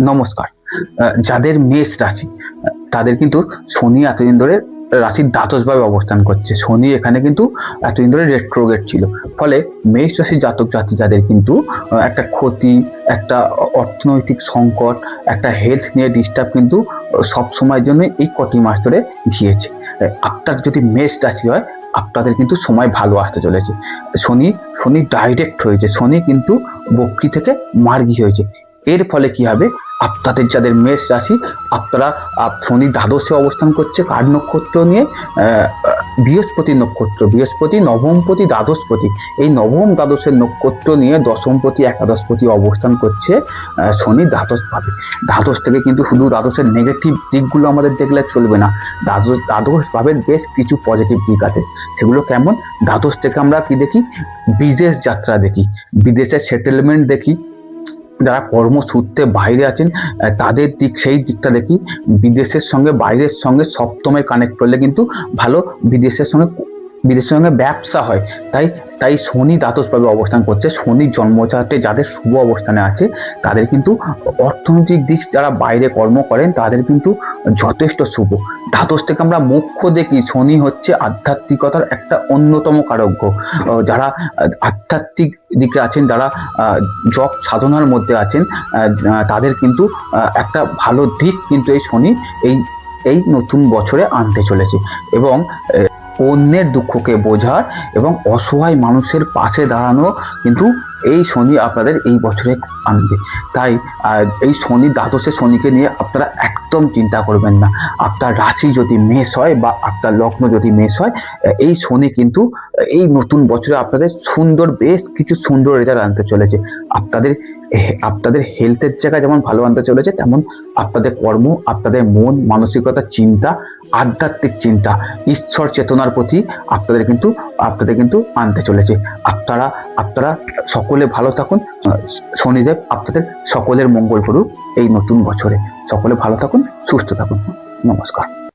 নমস্কার। যাদের মেষ রাশি তাদের কিন্তু শনি এতদিন ধরে রাশির দ্বাদশভাবে অবস্থান করছে। শনি এখানে কিন্তু এতদিন ধরে রেট্রোগেট ছিল। ফলে মেষ রাশির জাতক জাতি যাদের কিন্তু একটা ক্ষতি একটা অর্থনৈতিক সংকট একটা হেলথ নিয়ে ডিস্টার্ব কিন্তু সব সময়ের জন্য এই কটি মাস ধরে আহ, আপনার যদি মেষ রাশি হয় আপনাদের কিন্তু সময় ভালো আসতে চলেছে। শনি শনি ডাইরেক্ট হয়েছে। শনি কিন্তু বক্রি থেকে মার্গী হয়েছে। এর ফলে কি হবে? আপনাদের যাদের মেষ রাশি, আপনারা শনি দ্বাদশে অবস্থান করছে, কার নক্ষত্র নিয়ে? বৃহস্পতি নক্ষত্র, বৃহস্পতি, নবমপতি, দ্বাদশপতি। এই নবম দ্বাদশের নক্ষত্র নিয়ে দশমপতি, একাদশপতি অবস্থান করছে শনি দ্বাদশ ভাবে। দ্বাদশ থেকে কিন্তু শুধু দ্বাদশের নেগেটিভ দিকগুলো আমাদের দেখলে চলবে না। দ্বাদশ দ্বাদশ ভাবের বেশ কিছু পজিটিভ দিক আছে। সেগুলো কেমন? দ্বাদশ থেকে আমরা কি দেখি? বিদেশ যাত্রা দেখি। বিদেশের সেটেলমেন্ট দেখি। যারা কর্মসূত্রে বাইরে আছেন তাদের দিক, সেই দিকটা দেখি। বিদেশের সঙ্গে, বাইরের সঙ্গে সপ্তমের কানেক্ট করলে কিন্তু ভালো, বিদেশের সঙ্গে বিদেশের সঙ্গে ব্যবসা হয়। তাই তাই শনি দ্বাদশভাবে অবস্থান করছে। শনি জন্মচাটে যাদের শুভ অবস্থানে আছে, তাদের কিন্তু অর্থনৈতিক দিক যারা বাইরে কর্ম করেন, তাদের কিন্তু যথেষ্ট শুভ। দ্বাদশ থেকে আমরা মুখ্য দেখি, শনি হচ্ছে আধ্যাত্মিকতার একটা অন্যতম কারজ্ঞ যারা আধ্যাত্মিক দিকে আছেন, যারা জপ সাধনার মধ্যে আছেন তাদের কিন্তু একটা ভালো দিক কিন্তু এই শনি এই এই নতুন বছরে আনতে চলেছে। এবং অন্যের দুঃখকে বোঝার এবং অসহায় মানুষের পাশে দাঁড়ানো কিন্তু এই শনি আপনাদের এই বছরে আনবে। তাই এই শনি দ্বাদশে শনিকে নিয়ে আপনারা একদম চিন্তা করবেন না। আপনার রাশি যদি মেষ হয় বা আপনার লগ্ন যদি মেষ হয়, এই শনি কিন্তু এই নতুন বছরে আপনাদের সুন্দর, বেশ কিছু সুন্দর রেজাল্ট আনতে চলেছে। আপনাদের আপনাদের হেলথের জায়গায় যেমন ভালো আনতে চলেছে, তেমন আপনাদের কর্ম, আপনাদের মন, মানসিকতা, চিন্তা আধ্যাত্মিক চিন্তা, ঈশ্বর চেতনার প্রতি আপনাদের কিন্তু আপনাদের কিন্তু আনতে চলেছে। আপনারা আপনারা সকলে ভালো থাকুন। শনিদেব আপনাদের সকলের মঙ্গল করুক এই নতুন বছরে। সকলে ভালো থাকুন, সুস্থ থাকুন। নমস্কার।